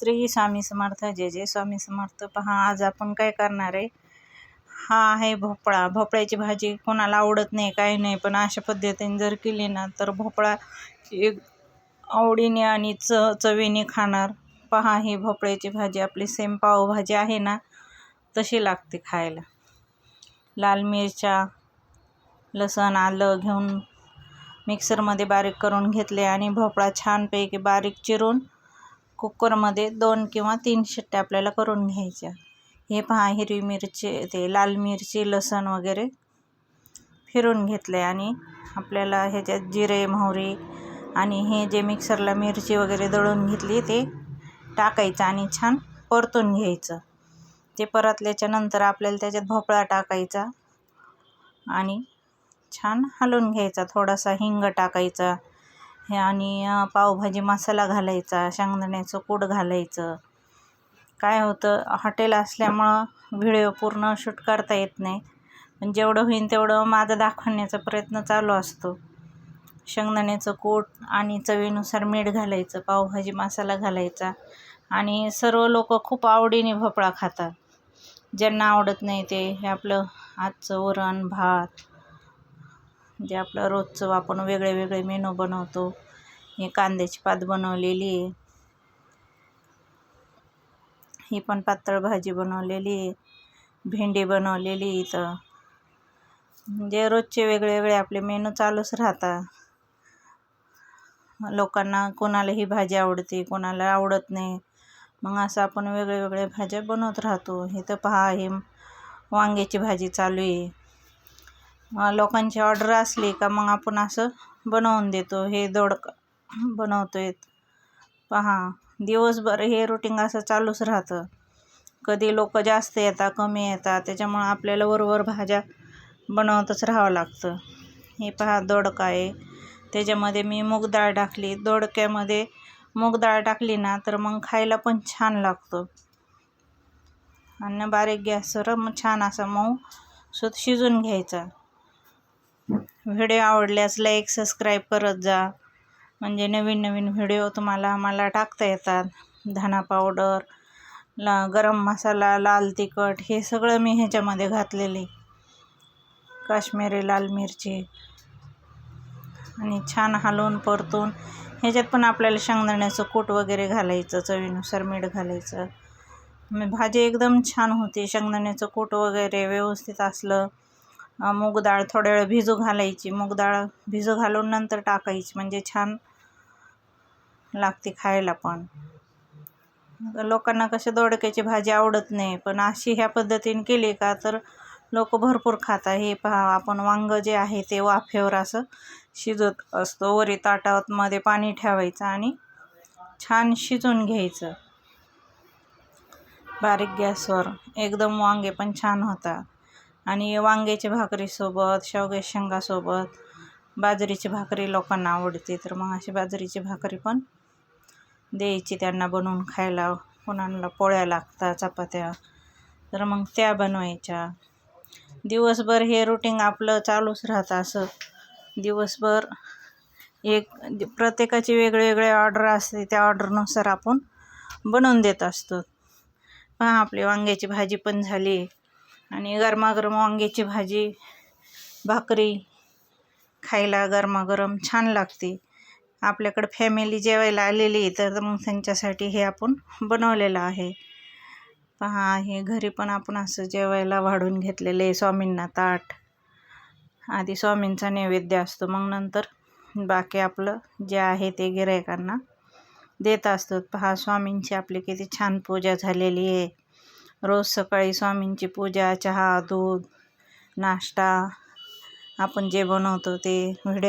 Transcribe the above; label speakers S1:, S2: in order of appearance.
S1: श्री स्वामी समर्थ जय जय स्वामी समर्थ. पहा आज आपण काय करणार आहे? हा आहे भोपळा. भोपळ्याची भाजी कोणाला आवडत नाही काही नाही पण अशा पद्धतीने जर केली ना तर भोपळा एक आवडीने आणि च चवीने खाणार. पहा ही भोपळ्याची भाजी आपली सेम पावभाजी आहे ना तशी लागते खायला. लाल मिरच्या लसण आलं घेऊन मिक्सरमध्ये बारीक करून घेतले आणि भोपळा छानपैकी बारीक चिरून कुकरमध्ये दोन किंवा तीन शिट्ट्या आपल्याला करून घ्यायच्या. हे पहा हिरवी मिरची ते लाल मिरची लसण वगैरे फिरून घेतले आणि आपल्याला ह्याच्यात जिरे मोहरी आणि हे जे मिक्सरला मिरची वगैरे दळून घेतली ते टाकायचं आणि छान परतून घ्यायचं. ते परतल्याच्या नंतर आपल्याला त्याच्यात भोपळा टाकायचा आणि छान हलवून घ्यायचा. थोडासा हिंग टाकायचा. हे आणि पावभाजी मसाला घालायचा शेंगदाण्याचं कूट घालायचं. काय होतं हॉटेल असल्यामुळं व्हिडिओ पूर्ण शूट करता येत नाही. पण जेवढं होईल तेवढं माझं दाखवण्याचा प्रयत्न चालू असतो. शेंगदाण्याचं कूट आणि चवीनुसार मीठ घालायचं पावभाजी मसाला घालायचा आणि सर्व लोक खूप आवडीने भोपळा खातात. ज्यांना आवडत नाही ते हे आपलं आजचं वरण भात जे आपलं रोजचं आपण वेगळे वेगळे मेनू बनवतो हे कांद्याची पात बनवलेली आहे. ही पण पातळ भाजी बनवलेली आहे. भेंडी बनवलेली इथं. म्हणजे रोजचे वेगळे वेगळे आपले मेनू चालूच राहतात लोकांना कोणाला ही भाजी आवडते कोणाला आवडत नाही. मग असं आपण वेगळे वेगळे भाज्या बनवत राहतो. इथं पहा हे वांग्याची भाजी चालू आहे. लोकांची ऑर्डर असली का मग आपण असं बनवून देतो. हे दोडका बनवतो आहेत पहा दिवसभर हे रुटीन असं चालूच राहतं. कधी लोक जास्त येतात कमी येतात. त्याच्यामुळं आपल्याला वरवर भाज्या बनवतच राहावं लागतं. हे पहा दोडका आहे. त्याच्यामध्ये मी मूग डाळ टाकली. दोडक्यामध्ये मूग डाळ टाकली ना तर मग खायला पण छान लागतो. आणि बारीक गॅसवर मग छान असा मऊ सुत शिजून घ्यायचा. व्हिडिओ आवडल्यास लाईक सबस्क्राईब करत जा. म्हणजे नवीन नवीन व्हिडिओ तुम्हाला मला टाकता येतात. धना पावडर ला गरम मसाला लाल तिखट हे सगळं मी ह्याच्यामध्ये घातलेले. काश्मीरी लाल मिरची. आणि छान हलवून परतून ह्याच्यात पण आपल्याला शेंगदाण्याचं कूट वगैरे घालायचं चवीनुसार मीठ घालायचं. भाजी एकदम छान होती. शेंगदाण्याचं कूट वगैरे व्यवस्थित असलं. मूग डाळ थोड्या वेळ भिजू घालायची. मूग डाळ भिजू घालून नंतर टाकायची. म्हणजे छान लागते खायला पण. लोकांना कसे दोडक्याची भाजी आवडत नाही पण अशी ह्या पद्धतीने केली का तर लोक भरपूर खातात हे पहा आपण वांग जे आहे ते वाफेवर असं शिजत असतो. वरी ताटामध्ये पाणी ठेवायचं आणि छान शिजून घ्यायचं. बारीक गॅसवर. एकदम वांगे पण छान होतात. आणि वांग्याच्या भाकरीसोबत शेवग्या शेंगासोबत बाजरीची भाकरी लोकांना आवडते तर मग अशी बाजरीची भाकरी पण द्यायची त्यांना बनवून खायला. कोणाला पोळ्या लागतात चपात्या तर मग त्या बनवायच्या. दिवसभर हे रुटीन आपलं चालूच राहतं असं. दिवसभर एक प्रत्येकाची वेगळेवेगळे ऑर्डर असते त्या ऑर्डरनुसार आपण बनवून देत असतो. पहा आपली वांग्याची भाजी पण झाली. आणि गरमागरम वांग्याची भाजी भाकरी खायला गरमागरम छान लागते. आपल्याकडं फॅमिली जेवायला आलेली तर मग त्यांच्यासाठी हे आपण बनवलेलं आहे. पहा हे घरी पण आपण असं जेवायला वाढून घेतलेलं आहे स्वामींना ताट. आधी स्वामींचा नैवेद्य असतो मग नंतर बाकी आपलं जे आहे ते गिरायकांना देत असतो पहा स्वामींची आपली किती छान पूजा झालेली आहे. रोज सकाळी स्वामींची पूजा चहा दूध नाश्ता आपण जे बनवतो ते व्हिडिओ